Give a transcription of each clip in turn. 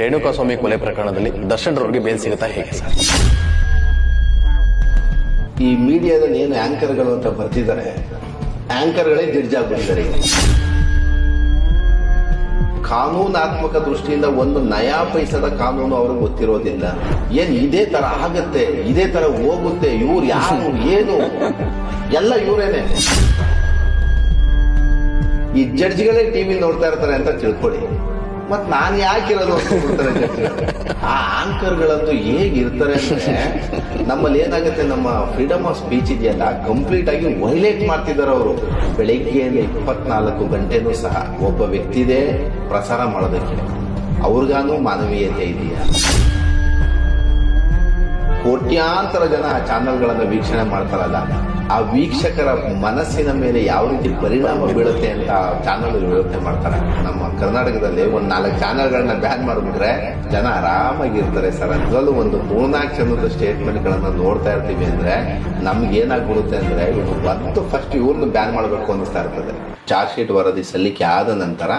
ರೇಣುಕಾಸ್ವಾಮಿ ಕೊಲೆ ಪ್ರಕರಣದಲ್ಲಿ ದರ್ಶನ್ ರವರಿಗೆ ಬೇಲ್ ಸಿಗುತ್ತಾ ಹೇಗೆ ಸರ್? ಈ ಮೀಡಿಯಾದಲ್ಲಿ ಏನು ಆಂಕರ್ಗಳು ಅಂತ ಬರ್ತಿದ್ದಾರೆ, ಆಂಕರ್ಗಳೇ ಜಡ್ಜ್ ಕಾನೂನಾತ್ಮಕ ದೃಷ್ಟಿಯಿಂದ ಒಂದು ನಯಾ ಪೈಸದ ಕಾನೂನು ಅವ್ರಿಗೆ ಗೊತ್ತಿರೋದಿಲ್ಲ. ಏನ್ ಇದೇ ತರ ಆಗತ್ತೆ, ಇದೇ ತರ ಹೋಗುತ್ತೆ, ಇವ್ರು ಯಾರು, ಏನು? ಎಲ್ಲ ಇವರೇನೆ. ಈ ಜಡ್ಜ್ಗಳೇ ಟಿವಿ ನೋಡ್ತಾ ಇರ್ತಾರೆ ಅಂತ ತಿಳ್ಕೊಳ್ಳಿ. ಮತ್ ನಾನ್ ಯಾಕಿರೋದು ಅಂತ ಬಿಡ್ತಾರೆ ಆ ಆ ಆಂಕರ್ಗಳಂತೂ ಹೇಗಿರ್ತಾರೆ ಅಂದ್ರೆ ನಮ್ಮಲ್ಲಿ ಏನಾಗುತ್ತೆ, ನಮ್ಮ ಫ್ರೀಡಮ್ ಆಫ್ ಸ್ಪೀಚ್ ಇದೆಯಲ್ಲ ಕಂಪ್ಲೀಟ್ ಆಗಿ ವೈಲೇಟ್ ಮಾಡ್ತಿದ್ದಾರೆ ಅವರು. ಬೆಳಿಗ್ಗೆ ಇಪ್ಪತ್ನಾಲ್ಕು ಗಂಟೆನೂ ಸಹ ಒಬ್ಬ ವ್ಯಕ್ತಿದೇ ಪ್ರಸಾರ ಮಾಡೋದಕ್ಕೆ. ಅವ್ರಿಗಾನು ಮಾನವೀಯತೆ ಇದೆಯಾ? ಕೋಟ್ಯಾಂತರ ಜನ ಆ ಚಾನೆಲ್ಗಳನ್ನು ವೀಕ್ಷಣೆ ಮಾಡ್ತಾರಲ್ಲ, ಆ ವೀಕ್ಷಕರ ಮನಸ್ಸಿನ ಮೇಲೆ ಯಾವ ರೀತಿ ಪರಿಣಾಮ ಬೀಳುತ್ತೆ ಅಂತ ಚಾನೆಲ್ ಯೋಚನೆ ಮಾಡ್ತಾರೆ. ನಮ್ಮ ಕರ್ನಾಟಕದಲ್ಲಿ ಒಂದು ನಾಲ್ಕು ಚಾನೆಲ್ಗಳನ್ನ ಬ್ಯಾನ್ ಮಾಡಿಬಿಟ್ರೆ ಜನ ಆರಾಮಾಗಿರ್ತಾರೆ ಸರ್. ಅದರಲ್ಲೂ ಒಂದು ಮೂರ್ನಾಲ್ಕು ಜನದ ಸ್ಟೇಟ್ಮೆಂಟ್ ಗಳನ್ನ ನೋಡ್ತಾ ಇರ್ತೀವಿ ಅಂದ್ರೆ ನಮ್ಗೆ ಏನಾಗ್ಬಿಡುತ್ತೆ ಅಂದ್ರೆ ಇವರು ಒಂದು ಫಸ್ಟ್ ಇವ್ರನ್ನ ಬ್ಯಾನ್ ಮಾಡಬೇಕು ಅನ್ನಿಸ್ತಾ ಇರ್ತದೆ. ಚಾರ್ಜ್ ಶೀಟ್ ವರದಿ ಸಲ್ಲಿಕೆ ಆದ ನಂತರ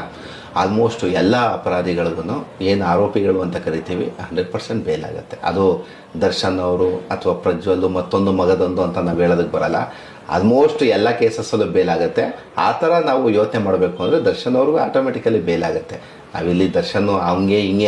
ಆಲ್ಮೋಸ್ಟ್ ಎಲ್ಲ ಅಪರಾಧಿಗಳಿಗೂ ಏನು ಆರೋಪಿಗಳು ಅಂತ ಕರಿತೀವಿ ಹಂಡ್ರೆಡ್ ಪರ್ಸೆಂಟ್ ಬೇಲ್ ಆಗುತ್ತೆ. ಅದು ದರ್ಶನ್ ಅವರು ಅಥವಾ ಪ್ರಜ್ವಲ್ ಮತ್ತೊಂದು ಮಗದೊಂದು ಅಂತ ನಾವು ಹೇಳೋದಕ್ಕೆ ಬರಲ್ಲ. ಆಲ್ಮೋಸ್ಟ್ ಎಲ್ಲ ಕೇಸಸ್ಸಲ್ಲೂ ಬೇಲ್ ಆಗುತ್ತೆ. ಆ ಥರ ನಾವು ಯೋಚನೆ ಮಾಡಬೇಕು ಅಂದರೆ ದರ್ಶನ್ ಅವ್ರಿಗೂ ಆಟೋಮೆಟಿಕಲಿ ಬೇಲ್ ಆಗುತ್ತೆ. ನಾವಿಲ್ಲಿ ದರ್ಶನ್ ಹಂಗೆ ಹಿಂಗೆ